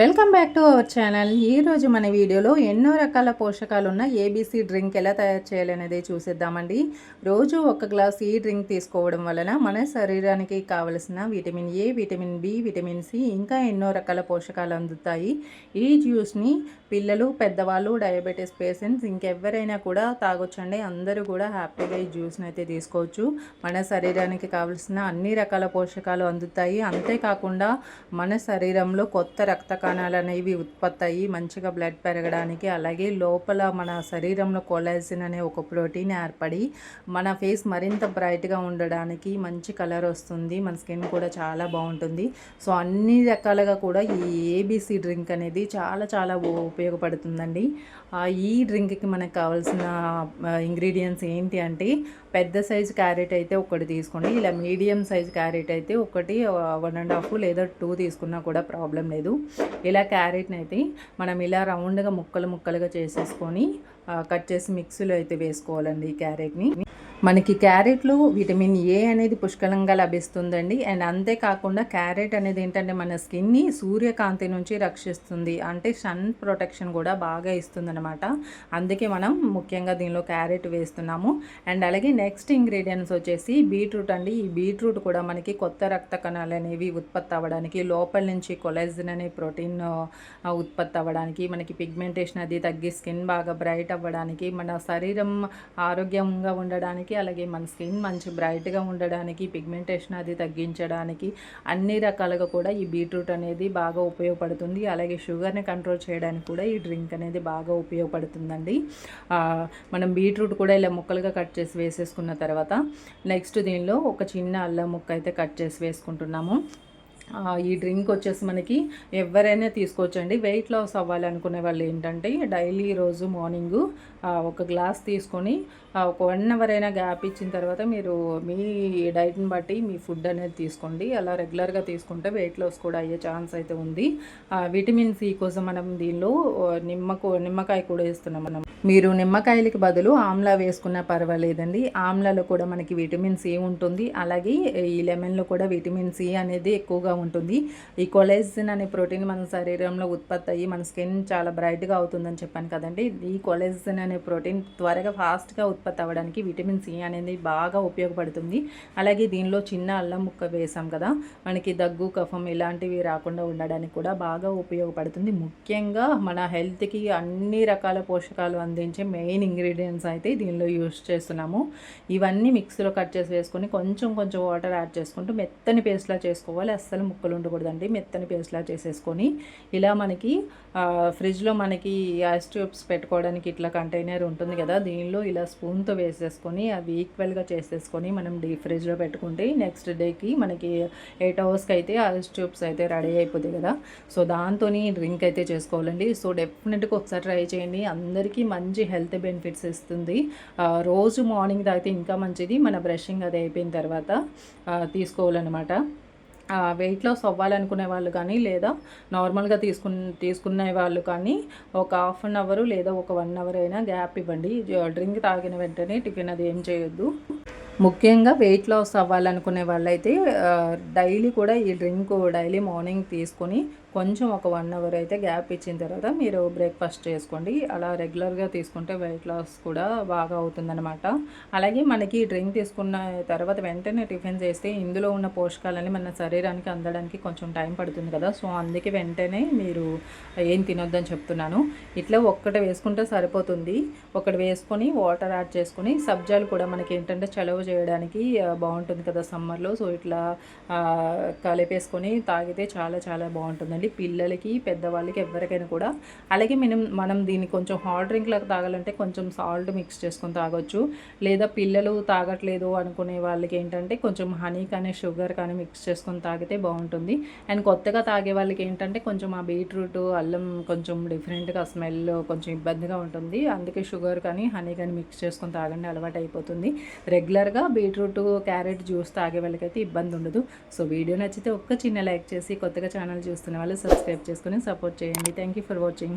Welcome back to our channel. ఈరోజు మన వీడియోలో ఎన్నో రకాల పోషకాలు ఉన్న ఏబీసీ డ్రింక్ ఎలా తయారు చేయాలనేది చూసేద్దామండి. రోజు ఒక గ్లాస్ ఈ డ్రింక్ తీసుకోవడం వలన మన శరీరానికి కావలసిన vitamin A vitamin B vitamin C ఇంకా ఎన్నో రకాల పోషకాలు అందుతాయి. ఈ జ్యూస్ని పిల్లలు పెద్దవాళ్ళు డయాబెటీస్ పేషెంట్స్ ఇంకెవరైనా కూడా తాగొచ్చండి. అందరూ కూడా హ్యాపీగా ఈ జ్యూస్ని అయితే తీసుకోవచ్చు. మన శరీరానికి కావలసిన అన్ని రకాల పోషకాలు అందుతాయి. అంతేకాకుండా మన శరీరంలో కొత్త రక్త కణాలు అనేవి ఉత్పత్తి అయ్యి మంచిగా బ్లడ్ పెరగడానికి అలాగే లోపల మన శరీరంలో కొలాసిన్ అనే ఒక ప్రోటీన్ ఏర్పడి మన ఫేస్ మరింత బ్రైట్గా ఉండడానికి మంచి కలర్ వస్తుంది మన స్కిన్ కూడా చాలా బాగుంటుంది. సో అన్ని రకాలుగా కూడా ఈ ఏబీసీ డ్రింక్ అనేది చాలా చాలా ఉపయోగపడుతుందండి. ఈ డ్రింక్కి మనకు కావాల్సిన ఇంగ్రీడియంట్స్ ఏంటి అంటే పెద్ద సైజు క్యారెట్ అయితే ఒకటి తీసుకోండి ఇలా మీడియం సైజ్ క్యారెట్ అయితే ఒకటి వన్ అండ్ హాఫ్ లేదా టూ తీసుకున్నా కూడా ప్రాబ్లం లేదు. ఇలా క్యారెట్ని అయితే మనం ఇలా రౌండ్గా ముక్కలు ముక్కలుగా చేసేసుకొని కట్ చేసి మిక్సీలో అయితే వేసుకోవాలండి ఈ క్యారెట్ని. మనకి క్యారెట్లు విటమిన్ ఏ అనేది పుష్కలంగా లభిస్తుందండి. అండ్ అంతేకాకుండా క్యారెట్ అనేది ఏంటంటే మన స్కిన్ని సూర్యకాంతి నుంచి రక్షిస్తుంది. అంటే సన్ ప్రొటెక్షన్ కూడా బాగా ఇస్తుందన్నమాట. అందుకే మనం ముఖ్యంగా దీనిలో క్యారెట్ వేస్తున్నాము. అండ్ అలాగే నెక్స్ట్ ఇంగ్రీడియంట్స్ వచ్చేసి బీట్రూట్ అండి. ఈ బీట్రూట్ కూడా మనకి కొత్త రక్త కణాలు అనేవి ఉత్పత్తి అవ్వడానికి లోపల నుంచి కొలెజిన్ అనే ప్రోటీన్ ఉత్పత్తి అవ్వడానికి మనకి పిగ్మెంటేషన్ అది తగ్గి స్కిన్ బాగా బ్రైట్ అవ్వడానికి మన శరీరం ఆరోగ్యంగా ఉండడానికి ఉండడానికి అలాగే మన స్కిన్ మంచి బ్రైట్గా ఉండడానికి పిగ్మెంటేషన్ అది తగ్గించడానికి అన్ని రకాలుగా కూడా ఈ బీట్రూట్ అనేది బాగా ఉపయోగపడుతుంది. అలాగే షుగర్ని కంట్రోల్ చేయడానికి కూడా ఈ డ్రింక్ అనేది బాగా ఉపయోగపడుతుందండి. మనం బీట్రూట్ కూడా ఇలా ముక్కలుగా కట్ చేసి వేసేసుకున్న తర్వాత నెక్స్ట్ దీనిలో ఒక చిన్న అల్లం ముక్క అయితే కట్ చేసి వేసుకుంటున్నాము. ఈ డ్రింక్ వచ్చేసి మనకి ఎవరైనా తీసుకోవచ్చండి. వెయిట్ లాస్ అవ్వాలనుకునే వాళ్ళు ఏంటంటే డైలీ రోజు మార్నింగు ఒక గ్లాస్ తీసుకొని ఒక వన్ అవర్ అయినా గ్యాప్ ఇచ్చిన తర్వాత మీరు మీ డైట్ని బట్టి మీ ఫుడ్ అనేది తీసుకోండి. అలా రెగ్యులర్గా తీసుకుంటే వెయిట్ లాస్ కూడా అయ్యే ఛాన్స్ అయితే ఉంది. విటమిన్ సి కోసం మనం దీనిలో నిమ్మకు నిమ్మకాయ కూడా వేస్తున్నాం మనం. మీరు నిమ్మకాయలకి బదులు ఆమ్లా వేసుకున్నా పర్వాలేదండి. ఆమ్లాలో కూడా మనకి విటమిన్ సి ఉంటుంది. అలాగే ఈ లెమన్లో కూడా విటమిన్ సి అనేది ఎక్కువగా ఉంటుంది. ఈ కొలెజిన్ అనే ప్రోటీన్ మన శరీరంలో ఉత్పత్తి అయ్యి మన స్కిన్ చాలా బ్రైట్గా అవుతుందని చెప్పాను కదండి. ఈ కొలెజిన్ అనే ప్రోటీన్ త్వరగా ఫాస్ట్గా ఉత్పత్తి అవ్వడానికి విటమిన్ సి అనేది బాగా ఉపయోగపడుతుంది. అలాగే దీనిలో చిన్న అల్లం ముక్క వేసాం కదా మనకి దగ్గు కఫం ఇలాంటివి రాకుండా ఉండడానికి కూడా బాగా ఉపయోగపడుతుంది. ముఖ్యంగా మన హెల్త్కి అన్ని రకాల పోషకాలు అందించే మెయిన్ ఇంగ్రీడియంట్స్ అయితే దీనిలో యూస్ చేస్తున్నాము. ఇవన్నీ మిక్సీలో కట్ చేసి వేసుకొని కొంచెం కొంచెం వాటర్ యాడ్ చేసుకుంటూ మెత్తని పేస్ట్లా చేసుకోవాలి. అస్సలు ముక్కలు ఉండకూడదండి. మెత్తని పేస్ట్లా చేసేసుకొని ఇలా మనకి ఫ్రిడ్జ్లో మనకి ఐస్ ట్యూబ్స్ పెట్టుకోవడానికి ఇట్లా కంటైనర్ ఉంటుంది కదా దీనిలో ఇలా స్పూన్తో వేసేసుకొని అవి ఈక్వల్గా చేసేసుకొని మనం డీప్ ఫ్రిడ్జ్లో పెట్టుకుంటే నెక్స్ట్ డేకి మనకి ఎయిట్ అవర్స్కి అయితే ఐస్ ట్యూబ్స్ అయితే రెడీ అయిపోతాయి కదా. సో దాంతో డ్రింక్ అయితే చేసుకోవాలండి. సో డెఫినెట్గా ఒకసారి ట్రై చేయండి. అందరికీ మంచి హెల్త్ బెనిఫిట్స్ ఇస్తుంది. రోజు మార్నింగ్ తాగితే ఇంకా మంచిది. మన బ్రషింగ్ అది అయిపోయిన తర్వాత తీసుకోవాలన్నమాట. వెయిట్ లాస్ అవ్వాలనుకునే వాళ్ళు కానీ లేదా నార్మల్గా తీసుకు తీసుకునే వాళ్ళు కానీ ఒక హాఫ్ అన్ అవర్ లేదా ఒక వన్ అవర్ అయినా గ్యాప్ ఇవ్వండి. డ్రింక్ తాగిన వెంటనే టిఫిన్ అది ఏం చేయొద్దు. ముఖ్యంగా వెయిట్ లాస్ అవ్వాలనుకునే వాళ్ళైతే డైలీ కూడా ఈ డ్రింక్ డైలీ మార్నింగ్ తీసుకొని కొంచెం ఒక వన్ అవర్ అయితే గ్యాప్ ఇచ్చిన తర్వాత మీరు బ్రేక్ఫాస్ట్ చేసుకోండి. అలా రెగ్యులర్గా తీసుకుంటే వెయిట్ లాస్ కూడా బాగా అవుతుందన్నమాట. అలాగే మనకి డ్రింక్ తీసుకున్న తర్వాత వెంటనే టిఫిన్ చేస్తే ఇందులో ఉన్న పోషకాలని మన శరీరానికి అందడానికి కొంచెం టైం పడుతుంది కదా. సో అందుకే వెంటనే మీరు ఏం తినొద్దని చెప్తున్నాను. ఇట్లా ఒక్కటి వేసుకుంటే సరిపోతుంది. ఒకటి వేసుకొని వాటర్ యాడ్ చేసుకొని సబ్జాలు కూడా మనకి ఏంటంటే చలవ చేయడానికి బాగుంటుంది కదా సమ్మర్లో. సో ఇట్లా కలిపేసుకొని తాగితే చాలా చాలా బాగుంటుంది అండి. పిల్లలకి పెద్దవాళ్ళకి ఎవరికైనా కూడా. అలాగే మనం మనం దీన్ని కొంచెం హాట్ డ్రింక్లకు తాగాలంటే కొంచెం సాల్ట్ మిక్స్ చేసుకొని తాగొచ్చు. లేదా పిల్లలు తాగట్లేదు అనుకునే వాళ్ళకి ఏంటంటే కొంచెం హనీ కానీ షుగర్ కానీ మిక్స్ చేసుకొని తాగితే బాగుంటుంది. అండ్ కొత్తగా తాగే వాళ్ళకి ఏంటంటే కొంచెం ఆ బీట్రూట్ అల్లం కొంచెం డిఫరెంట్గా స్మెల్ కొంచెం ఇబ్బందిగా ఉంటుంది. అందుకే షుగర్ కానీ హనీ కానీ మిక్స్ చేసుకొని తాగండి. అలవాటు అయిపోతుంది. రెగ్యులర్గా బీట్రూట్ క్యారెట్ జ్యూస్ తాగే వాళ్ళకైతే ఇబ్బంది ఉండదు. సో వీడియో నచ్చితే ఒక్క చిన్న లైక్ చేసి కొత్తగా ఛానల్ చూస్తున్న వాళ్ళు సబ్స్క్రైబ్ చేసుకొని సపోర్ట్ చేయండి. Thank you for watching